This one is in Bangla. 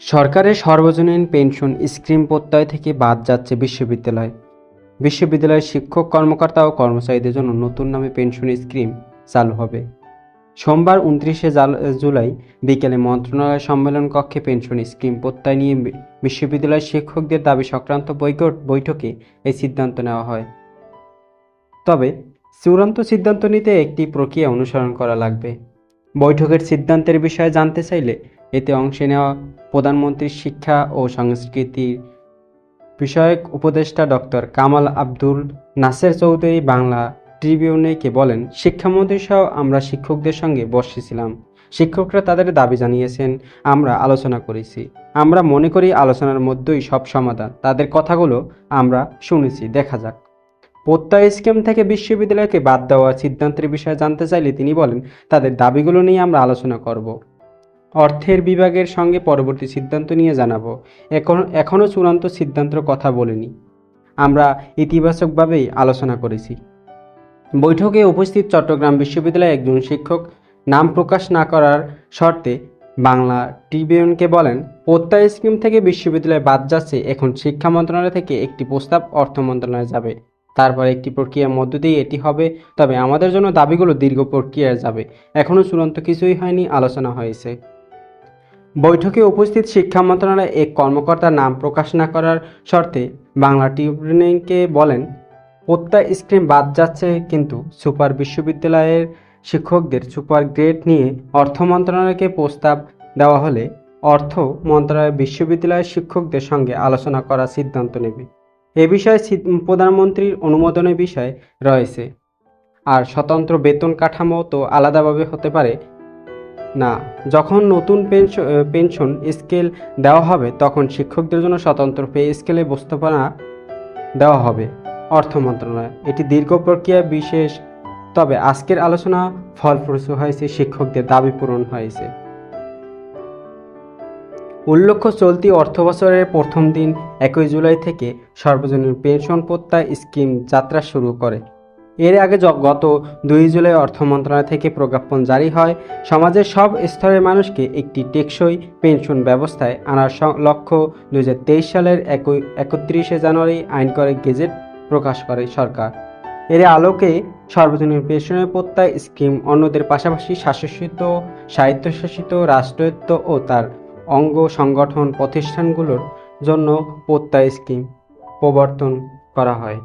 সরকারের সর্বজনীন পেনশন স্কিম প্রত্যয় থেকে বাদ যাচ্ছে বিশ্ববিদ্যালয়। বিশ্ববিদ্যালয়ের শিক্ষক, কর্মকর্তা ও কর্মচারীদের জন্য নতুন নামে পেনশন স্কিম চালু হবে। সোমবার উনত্রিশে জুলাই বিকেলে মন্ত্রণালয় সম্মেলন কক্ষে পেনশন স্কিম প্রত্যয় নিয়ে বিশ্ববিদ্যালয়ের শিক্ষকদের দাবি সংক্রান্ত বৈঠকে এই সিদ্ধান্ত নেওয়া হয়। তবে চূড়ান্ত সিদ্ধান্ত নিতে একটি প্রক্রিয়া অনুসরণ করা লাগবে। বৈঠকের সিদ্ধান্তের বিষয়ে জানতে চাইলে এতে অংশ নেওয়া প্রধানমন্ত্রীর শিক্ষা ও সংস্কৃতি বিষয়ক উপদেষ্টা ডক্টর কামাল আব্দুল নাসের চৌধুরী বাংলা ট্রিবিউনেকে বলেন, শিক্ষামন্ত্রী সহ আমরা শিক্ষকদের সঙ্গে বসেছিলাম। শিক্ষকরা তাদের দাবি জানিয়েছেন, আমরা আলোচনা করেছি। আমরা মনে করি আলোচনার মধ্যেই সব সমাধান। তাদের কথাগুলো আমরা শুনেছি। দেখা যাক। প্রত্যয় স্কিম থেকে বিশ্ববিদ্যালয়কে বাদ দেওয়ার সিদ্ধান্তের বিষয়ে জানতে চাইলে তিনি বলেন, তাদের দাবিগুলো নিয়ে আমরা আলোচনা করব। অর্থের বিভাগের সঙ্গে পরবর্তী সিদ্ধান্ত নিয়ে জানাব। এখন এখনও চূড়ান্ত সিদ্ধান্তের কথা বলিনি। আমরা ইতিবাচকভাবেই আলোচনা করেছি। বৈঠকে উপস্থিত চট্টগ্রাম বিশ্ববিদ্যালয়ের একজন শিক্ষক নাম প্রকাশ না করার শর্তে বাংলা ট্রিবিউনকে বলেন প্রত্যয় স্কিম থেকে বিশ্ববিদ্যালয় বাদ যাচ্ছে, এখন শিক্ষা মন্ত্রণালয় থেকে একটি প্রস্তাব অর্থ মন্ত্রণালয়ে যাবে। তারপর একটি প্রক্রিয়ার মধ্য দিয়ে এটি হবে, তবে আমাদের জন্য দাবিগুলো দীর্ঘ প্রক্রিয়ায় যাবে। এখনও চূড়ান্ত কিছুই হয়নি, আলোচনা হয়েছে। বৈঠকে উপস্থিত শিক্ষা মন্ত্রণালয়ের এক কর্মকর্তার নাম প্রকাশ না করার শর্তে বাংলা টিউনিংকে বলেন, প্রত্যয় স্কিম বাদ যাচ্ছে, কিন্তু সুপার বিশ্ববিদ্যালয়ের শিক্ষকদের সুপার গ্রেড নিয়ে অর্থ মন্ত্রণালয়কে প্রস্তাব দেওয়া হলে অর্থ মন্ত্রণালয় বিশ্ববিদ্যালয়ের শিক্ষকদের সঙ্গে আলোচনা করার সিদ্ধান্ত নেবে। এ বিষয়ে প্রধানমন্ত্রীর অনুমোদনের বিষয় রয়েছে। আর স্বতন্ত্র বেতন কাঠামো তো আলাদাভাবে হতে পারে না। যখন নতুন পেনশন পেনশন স্কেল দেওয়া হবে, তখন শিক্ষকদের জন্য স্বতন্ত্র পে স্কেলে বস্তুপনা দেওয়া হবে, অর্থ মন্ত্রণালয়। এটি দীর্ঘ প্রক্রিয়া বিশেষ, তবে আজকের আলোচনা ফলপ্রসূ হয়েছে, শিক্ষকদের দাবি পূরণ হয়েছে। উল্লেখ্য, চলতি অর্থ বছরের প্রথম দিন, একই জুলাই থেকে সর্বজনীন পেনশন প্রত্যয় স্কিম যাত্রা শুরু করে। এর আগে গত দুই জুলাই অর্থ মন্ত্রণালয় থেকে প্রজ্ঞাপন জারি হয়। সমাজের সব স্তরের মানুষকে একটি টেকসই পেনশন ব্যবস্থায় আনার লক্ষ্য দুই হাজার তেইশ সালের একই, একত্রিশে জানুয়ারি আইন করে গেজেট প্রকাশ করে সরকার। এর আলোকে সর্বজনীন পেনশনের প্রত্যয় স্কিম অন্যদের পাশাপাশি শাসিত স্বায়ত্তশাসিত রাষ্ট্রায়ত্ত ও তার অঙ্গ সংগঠন প্রতিষ্ঠানগুলোর জন্য প্রত্যয় স্কিম প্রবর্তন করা হয়।